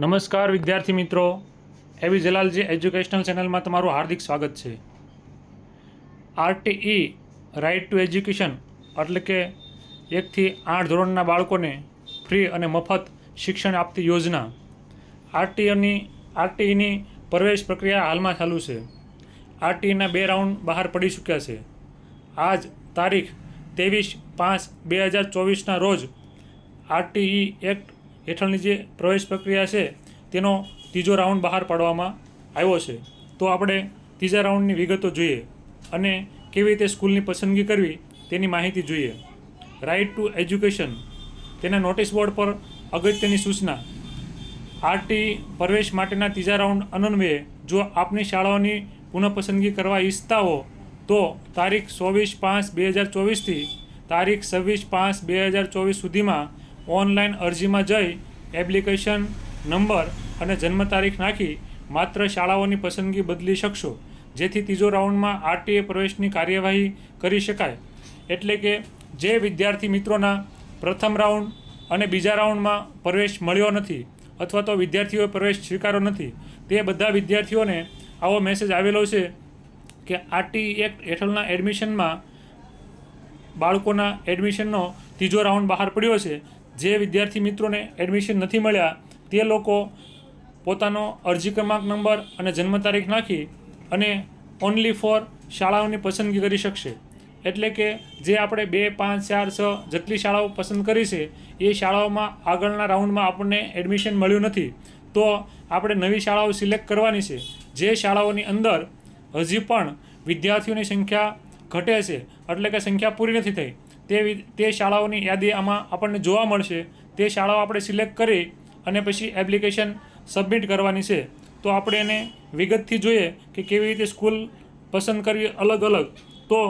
નમસ્કાર વિદ્યાર્થી મિત્રો. એવી જલાલજી એજ્યુકેશનલ ચેનલમાં તમારું હાર્દિક સ્વાગત છે. આરટીઈ રાઇટ ટુ એજ્યુકેશન એટલે કે એકથી આઠ ધોરણના બાળકોને ફ્રી અને મફત શિક્ષણ આપતી યોજના. આરટીઓની આરટીઈની પ્રવેશ પ્રક્રિયા હાલમાં ચાલુ છે. આરટીઈના બે રાઉન્ડ બહાર પડી ચૂક્યા છે. આજ તારીખ ત્રેવીસ પાંચ બે હજાર ચોવીસના રોજ આરટીઈ એક્ટ હેઠળની જે પ્રવેશ પ્રક્રિયા છે, તેનો ત્રીજો રાઉન્ડ બહાર પાડવામાં આવ્યો છે. તો આપણે ત્રીજા રાઉન્ડની વિગતો જોઈએ અને કેવી રીતે સ્કૂલની પસંદગી કરવી તેની માહિતી જોઈએ. રાઇટ ટુ એજ્યુકેશન તેના નોટિસ બોર્ડ પર અગત્યની સૂચના. આરટી પ્રવેશ માટેના ત્રીજા રાઉન્ડ અનન્વયે જો આપની શાળાઓની પુનઃપસંદગી કરવા ઈચ્છતા હો, તો તારીખ ચોવીસ પાંચ બે હજાર ચોવીસથી તારીખ છવ્વીસ પાંચ બે હજાર ચોવીસ સુધીમાં ઓનલાઈન અરજીમાં જઈ એપ્લિકેશન, નંબર અને જન્મ તારીખ નાખી માત્ર શાળાઓની પસંદગી બદલી શકશો. જેથી ત્રીજો રાઉન્ડમાં આરટીએ પ્રવેશની કાર્યવાહી કરી શકાય. એટલે કે જે વિદ્યાર્થી મિત્રોના પ્રથમ રાઉન્ડ અને બીજા રાઉન્ડમાં પ્રવેશ મળ્યો નથી અથવા તો વિદ્યાર્થીઓએ પ્રવેશ સ્વીકાર્યો નથી, તે બધા વિદ્યાર્થીઓને આવો મેસેજ આવેલો છે કે આરટી એક્ટ હેઠળના એડમિશનમાં બાળકોના એડમિશનનો ત્રીજો રાઉન્ડ બહાર પડ્યો છે. જે વિદ્યાર્થી મિત્રોને એડમિશન નથી મળ્યા, તે લોકો પોતાનો અરજી ક્રમાંક નંબર અને જન્મ તારીખ નાખી અને ઓનલી ફોર શાળાઓની પસંદગી કરી શકશે. એટલે કે જે આપણે બે, પાંચ, ચાર, છ જેટલી શાળાઓ પસંદ કરી છે, એ શાળાઓમાં આગળના રાઉન્ડમાં આપણને એડમિશન મળ્યું નથી. તો આપણે નવી શાળાઓ સિલેક્ટ કરવાની છે. જે શાળાઓની અંદર હજી પણ વિદ્યાર્થીઓની સંખ્યા ઘટે છે. એટલે કે સંખ્યા પૂરી નથી થઈ. તે તે શાળાઓની યાદી આમાં આપણને જોવા મળશે. તે શાળાઓ આપણે સિલેક્ટ કરી અને પછી એપ્લિકેશન સબમિટ કરવાની છે. તો આપણે એને વિગતથી જોઈએ કે કેવી રીતે સ્કૂલ પસંદ કરવી અલગ અલગ. તો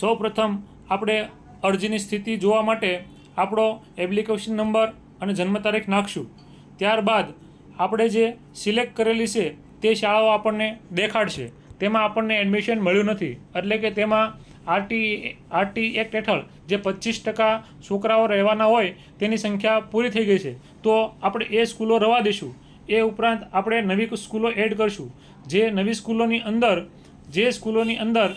સૌપ્રથમ આપણે અરજીની સ્થિતિ જોવા માટે આપણો એપ્લિકેશન નંબર અને જન્મ તારીખ નાખશું. ત્યારબાદ આપણે જે સિલેક્ટ કરેલી છે તે શાળાઓ આપણને દેખાડશે. તેમાં આપણને એડમિશન મળ્યું નથી. એટલે કે તેમાં આરટી આરટી એક્ટ હેઠળ જે પચીસ ટકા છોકરાઓ રહેવાના હોય તેની સંખ્યા પૂરી થઈ ગઈ છે. તો આપણે એ સ્કૂલો રવા દઈશું. એ ઉપરાંત આપણે નવી સ્કૂલો એડ કરશું. જે નવી સ્કૂલોની અંદર, જે સ્કૂલોની અંદર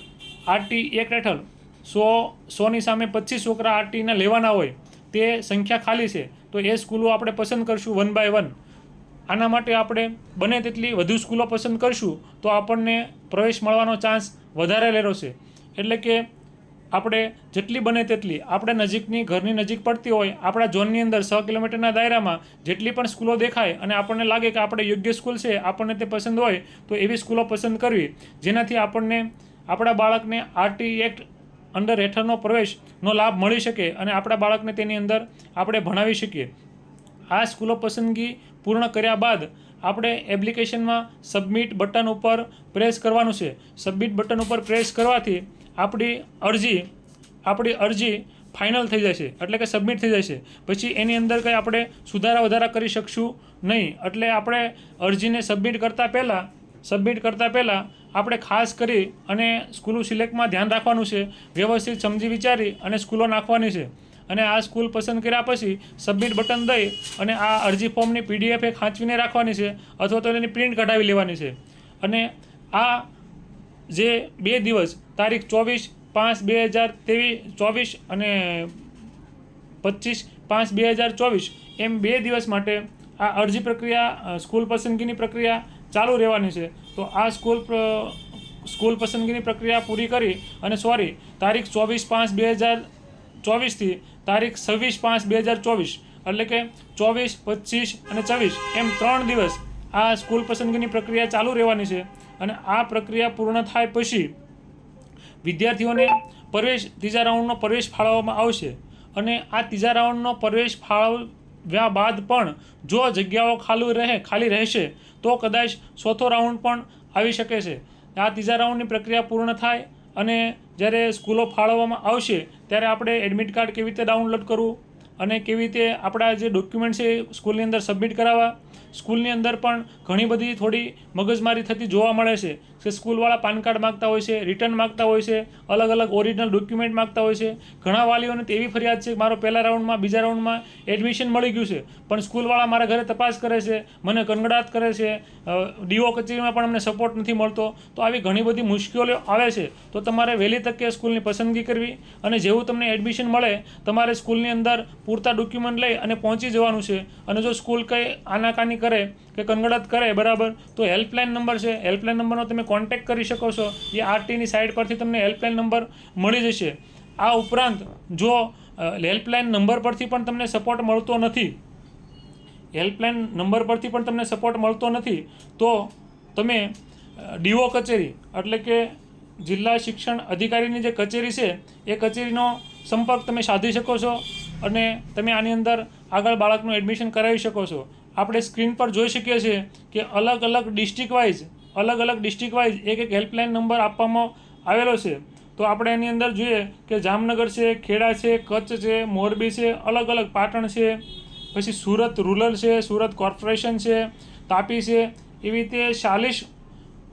આરટી એક્ટ હેઠળ સો, સોની સામે પચીસ છોકરા આરટીના લેવાના હોય તે સંખ્યા ખાલી છે. તો એ સ્કૂલો આપણે પસંદ કરશું વન બાય વન. આના માટે આપણે બને તેટલી વધુ સ્કૂલો પસંદ કરશું તો આપણને પ્રવેશ મળવાનો ચાન્સ વધારે રહેલો છે. એટલે કે આપણે જેટલી બને તેટલી, આપણે નજીકની ઘરની નજીક પડતી હોય, આપણા ઝોનની અંદર છ કિલોમીટરના દાયરામાં જેટલી પણ સ્કૂલો દેખાય અને આપણને લાગે કે આપણે યોગ્ય સ્કૂલ છે, આપણને તે પસંદ હોય, તો એવી સ્કૂલો પસંદ કરવી. જેનાથી આપણને, આપણા બાળકને આરટી એક્ટ અંડર હેઠળનો પ્રવેશનો લાભ મળી શકે અને આપણા બાળકને તેની અંદર આપણે ભણાવી શકીએ. આ સ્કૂલો પસંદગી પૂર્ણ કર્યા બાદ આપણે એપ્લિકેશનમાં સબમિટ બટન ઉપર પ્રેસ કરવાનું છે. સબમિટ બટન ઉપર પ્રેસ કરવાથી આપણી અરજી આપણી અરજી ફાઇનલ થઈ જશે, એટલે કે સબમિટ થઈ જશે. પછી એની અંદર કંઈ આપણે સુધારા વધારા કરી શકશું નહીં. એટલે આપણે અરજીને સબમિટ કરતાં પહેલાં સબમિટ કરતાં પહેલાં આપણે ખાસ કરી અને સ્કૂલો સિલેક્ટમાં ધ્યાન રાખવાનું છે. વ્યવસ્થિત સમજી વિચારી અને સ્કૂલો નાખવાની છે. અને આ સ્કૂલ પસંદ કર્યા પછી સબમિટ બટન દઈ અને આ અરજી ફોર્મની પીડીએફ એ ખાંચવીને રાખવાની છે અથવા તો એની પ્રિન્ટ કઢાવી લેવાની છે. અને આ જે બે દિવસ, તારીખ ચોવીસ પાંચ બે હજાર ત્રેવીસ ચોવીસ અને પચીસ પાંચ બે હજાર ચોવીસ, એમ બે દિવસ માટે આ અરજી પ્રક્રિયા સ્કૂલ પસંદગીની પ્રક્રિયા ચાલુ રહેવાની છે. તો આ સ્કૂલ સ્કૂલ પસંદગીની પ્રક્રિયા પૂરી કરી અને સોરી, તારીખ ચોવીસ પાંચ બે હજાર ચોવીસથી તારીખ છવ્વીસ પાંચ બે હજાર ચોવીસ, એટલે કે ચોવીસ, પચીસ અને છવ્વીસ, એમ ત્રણ દિવસ આ સ્કૂલ પસંદગીની પ્રક્રિયા ચાલુ રહેવાની છે. અને આ પ્રક્રિયા પૂર્ણ થાય પછી વિદ્યાર્થીઓને પ્રવેશ, ત્રીજા રાઉન્ડનો પ્રવેશ ફાળવવામાં આવશે. અને આ ત્રીજા રાઉન્ડનો પ્રવેશ ફાળવ્યા બાદ પણ જો જગ્યાઓ ખાલી રહે, ખાલી રહેશે, તો કદાચ ચોથો રાઉન્ડ પણ આવી શકે છે. આ ત્રીજા રાઉન્ડની પ્રક્રિયા પૂર્ણ થાય અને જ્યારે સ્કૂલો ફાળવવામાં આવશે, ત્યારે આપણે એડમિટ કાર્ડ કેવી રીતે ડાઉનલોડ કરવું? અને કેવી રીતે આપણા જે ડોક્યુમેન્ટ છે સ્કૂલની અંદર સબમિટ કરાવવા સ્કૂલની અંદર પણ ઘણી બધી થોડી મગજમારી થતી જોવા મળે છે કે સ્કૂલવાળા પાન કાર્ડ માગતા હોય છે રિટર્ન માગતા હોય છે, અલગ અલગ ઓરિજિનલ ડોક્યુમેન્ટ માગતા હોય છે. ઘણા વાલીઓને તેવી ફરિયાદ છે કે મારો પહેલા રાઉન્ડમાં બીજા રાઉન્ડમાં એડમિશન મળી ગયું છે, પણ સ્કૂલવાળા મારા ઘરે તપાસ કરે છે, મને કંગડાત કરે છે ડીઓ કચેરીમાં પણ અમને સપોર્ટ નથી મળતો. તો આવી ઘણી બધી મુશ્કેલીઓ આવે છે. તો તમારે વહેલી તકે સ્કૂલની પસંદગી કરવી અને જેવું તમને એડમિશન મળે, તમારે સ્કૂલની અંદર પૂરતા ડોક્યુમેન્ટ લઈ અને પહોંચી જવાનું છે. અને જો સ્કૂલ કંઈ આનાકાની કરે કે કનગડત કરે, બરાબર, તો હેલ્પલાઇન નંબર છે. હેલ્પલાઇન નંબરનો તમે કોન્ટેક કરી શકો છો. એ આરટીની સાઇટ પરથી તમને હેલ્પલાઇન નંબર મળી જશે. આ ઉપરાંત જો હેલ્પલાઇન નંબર પરથી પણ તમને સપોર્ટ મળતો નથી હેલ્પલાઇન નંબર પરથી પણ તમને સપોર્ટ મળતો નથી, તો તમે ડીઓ કચેરી એટલે કે જિલ્લા શિક્ષણ અધિકારીની જે કચેરી છે, એ કચેરીનો સંપર્ક તમે સાધી શકો છો. અને તમે આની અંદર આગળ બાળકનું એડમિશન કરાવી શકો છો. આપણે સ્ક્રીન પર જોઈ શકીએ છીએ કે અલગ અલગ ડિસ્ટ્રિક્ટ વાઇઝ અલગ અલગ ડિસ્ટ્રિક્ટ વાઇઝ એક એક હેલ્પલાઇન નંબર આપવામાં આવેલો છે. તો આપણે એની અંદર જોઈએ કે જામનગર છે, ખેડા છે, કચ્છ છે, મોરબી છે, અલગ અલગ પાટણ છે, પછી સુરત રૂરલ છે, સુરત કોર્પોરેશન છે, તાપી છે, એવી રીતે ચાલીસ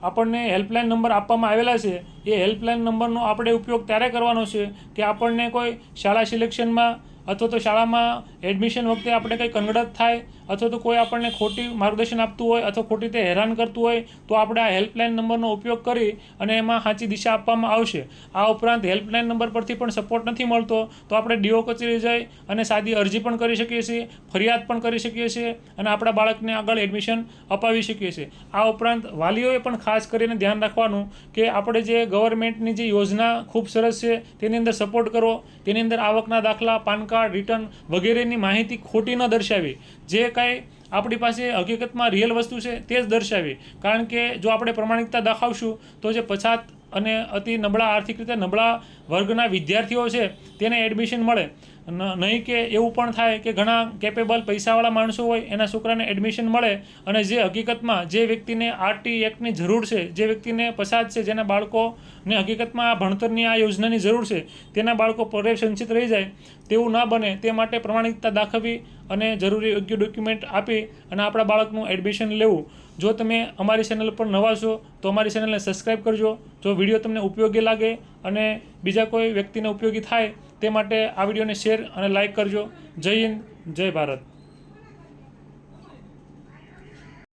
આપણને હેલ્પલાઇન નંબર આપવામાં આવેલા છે. એ હેલ્પલાઇન નંબરનો આપણે ઉપયોગ ત્યારે કરવાનો છે કે આપણને કોઈ શાળા સિલેક્શનમાં અથવા તો શાળામાં એડમિશન વખતે આપણે કંઈ કનગડત થાય, અથવા તો કોઈ આપણને ખોટી માર્ગદર્શન આપતું હોય, અથવા ખોટી રીતે હેરાન કરતું હોય, તો આપણે આ હેલ્પલાઇન નંબરનો ઉપયોગ કરી અને એમાં સાચી દિશા આપવામાં આવશે. આ ઉપરાંત હેલ્પલાઇન નંબર પરથી પણ સપોર્ટ નથી મળતો, તો આપણે ડીઓ કચેરી જઈ અને સાદી અરજી પણ કરી શકીએ છીએ, ફરિયાદ પણ કરી શકીએ છીએ અને આપણા બાળકને આગળ એડમિશન અપાવી શકીએ છીએ. આ ઉપરાંત વાલીઓએ પણ ખાસ કરીને ધ્યાન રાખવાનું કે આપણે જે ગવર્મેન્ટની જે યોજના ખૂબ સરસ છે, તેની અંદર સપોર્ટ કરો, તેની અંદર આવકના દાખલા, પાન કાર્ડ, રિટર્ન વગેરેની માહિતી ખોટી ન દર્શાવી. જે કાંઈ આપણી પાસે હકીકતમાં રિયલ વસ્તુ છે તે જ દર્શાવી. કારણ કે જો આપણે પ્રમાણિકતા દાખવશું, તો જે પછાત અને અતિ નબળા આર્થિક રીતે નબળા વર્ગના વિદ્યાર્થીઓ છે, તેને એડમિશન મળે. નહીં કે એવું પણ થાય કે ઘણા કેપેબલ પૈસાવાળા માણસો હોય, એના છોકરાને એડમિશન મળે અને જે હકીકતમાં જે વ્યક્તિને આરટી એક્ટની જરૂર છે, જે વ્યક્તિને પસાદ છે, જેના બાળકોને હકીકતમાં આ ભણતરની આ યોજનાની જરૂર છે, તેના બાળકો પરે સંચિત રહી જાય, તેવું ના બને, તે માટે પ્રમાણિકતા દાખવવી અને જરૂરી યોગ્ય ડોક્યુમેન્ટ આપી અને આપણા બાળકનું એડમિશન લેવું. જો તમે અમારી ચેનલ પર નવા છો, તો અમારી ચેનલને સબસ્ક્રાઈબ કરજો. જો વીડિયો તમને ઉપયોગી લાગે અને બીજા કોઈ વ્યક્તિને ઉપયોગી થાય, તે માટે આ વિડીયોને શેર અને લાઇક કરજો. જય હિન્દ, જય ભારત.